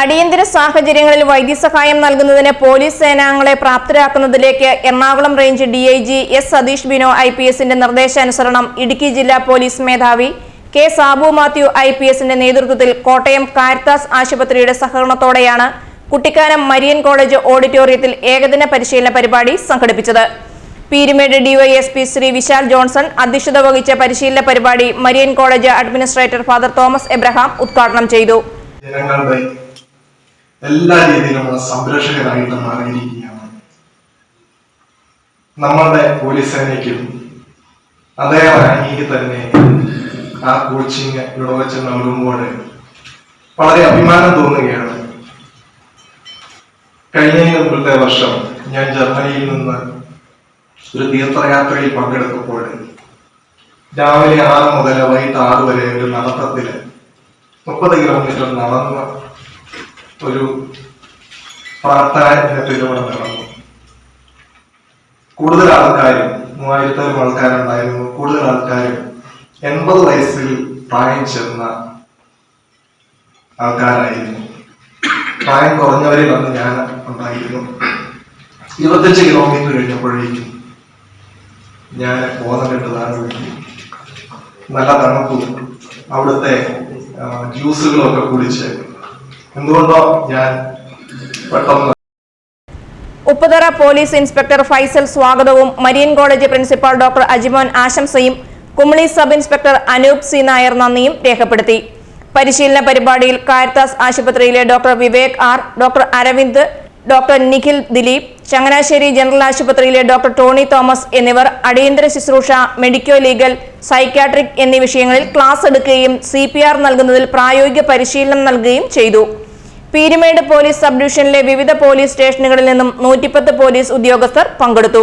അടിയന്തര സാഹചര്യങ്ങളിൽ വൈദ്യസഹായം നൽകുന്നതിന് പോലീസ് സേനാംഗങ്ങളെ പ്രാപ്തരാക്കുന്നതിലേക്ക് Ernakulam range D I G S Satish Bino I P എസിന്റെ നിർദ്ദേശാനുസരണം ഇടുക്കി ജില്ലാ പോലീസ് മേധാവി K Sabu Mathew I P എസിന്റെ നേതൃത്വത്തിൽ കോട്ടയം കാരിത്താസ് ആശുപത്രിയുടെ സഹകരണത്തോടെയാണ് കുട്ടിക്കാനം മരിയൻ കോളേജ് ഓഡിറ്റോറിയത്തിൽ ഏകദിന പരിശീലന പരിപാടി സംഘടിപ്പിച്ചത്. പീരുമേട് ഡിവൈഎസ്പി ശ്രീ വിശാൽ ജോൺസൺ അധ്യക്ഷത വഹിച്ച പരിശീലന പരിപാടി Marian college administrator father Thomas Abraham ഉദ്ഘാടനം ചെയ്തു. എല്ലാ രീതിയിലുമുള്ള സംരക്ഷകരായിട്ട് മാറിയിരിക്കുകയാണ്. നമ്മളുടെ പോലീസ് സേനയ്ക്കും അതേ റാങ്കിക്ക് തന്നെ ആ കോച്ചിങ് ഇവിടെ വെച്ച് നൽകുമ്പോൾ വളരെ അഭിമാനം തോന്നുകയാണ്. കഴിഞ്ഞ മുമ്പത്തെ വർഷം ഞാൻ ജർമ്മനിയിൽ നിന്ന് ഒരു തീർത്ഥയാത്രയിൽ പങ്കെടുത്തപ്പോൾ രാവിലെ ആറ് മുതൽ വൈകിട്ട് ആറ് വരെ ഒരു നടത്തത്തിൽ മുപ്പത് കിലോമീറ്റർ നടന്ന് ഒരു പ്രാർത്ഥന ദിനത്തിലൂടെ നടന്നു. കൂടുതൽ ആൾക്കാരും മൂവായിരത്തോളം ആൾക്കാരുണ്ടായിരുന്നു. കൂടുതൽ ആൾക്കാരും എൺപത് വയസ്സിൽ പ്രായം ചെന്ന ആൾക്കാരായിരുന്നു. പ്രായം കുറഞ്ഞവരിൽ അന്ന് ഞാൻ ഉണ്ടായിരുന്നു. ഇരുപത്തഞ്ച് കിലോമീറ്റർ കഴിഞ്ഞപ്പോഴേക്കും ഞാൻ ബോധം കെട്ടതാണ് നല്ല തണുപ്പും അവിടുത്തെ ജ്യൂസുകളൊക്കെ കുടിച്ച് എന്തുകൊണ്ടോ ഞാൻ പെട്ടെന്ന് ഉപ്പുതറ പോലീസ് ഇൻസ്പെക്ടർ ഫൈസൽ സ്വാഗതവും Marian college principal doctor Ajimon ആശംസയും Kumily sub inspector Anoop C Nair നന്ദിയും രേഖപ്പെടുത്തി. പരിശീലന പരിപാടിയിൽ കാരിത്താസ് ആശുപത്രിയിലെ doctor Vivek R doctor Aravind doctor Nikhil Dileep Changanassery general ആശുപത്രിയിലെ ഡോക്ടർ ടോണി തോമസ് എന്നിവർ അടിയന്തര ശുശ്രൂഷ മെഡിക്കോ ലീഗൽ സൈക്യാട്രിക് എന്നീ വിഷയങ്ങളിൽ ക്ലാസ് എടുക്കുകയും സി നൽകുന്നതിൽ പ്രായോഗിക പരിശീലനം നൽകുകയും ചെയ്തു. പീരുമേട് പോലീസ് സബ് ഡിവിഷനിലെ വിവിധ പോലീസ് സ്റ്റേഷനുകളിൽ നിന്നും നൂറ്റിപ്പത്ത് പോലീസ് ഉദ്യോഗസ്ഥർ പങ്കെടുത്തു.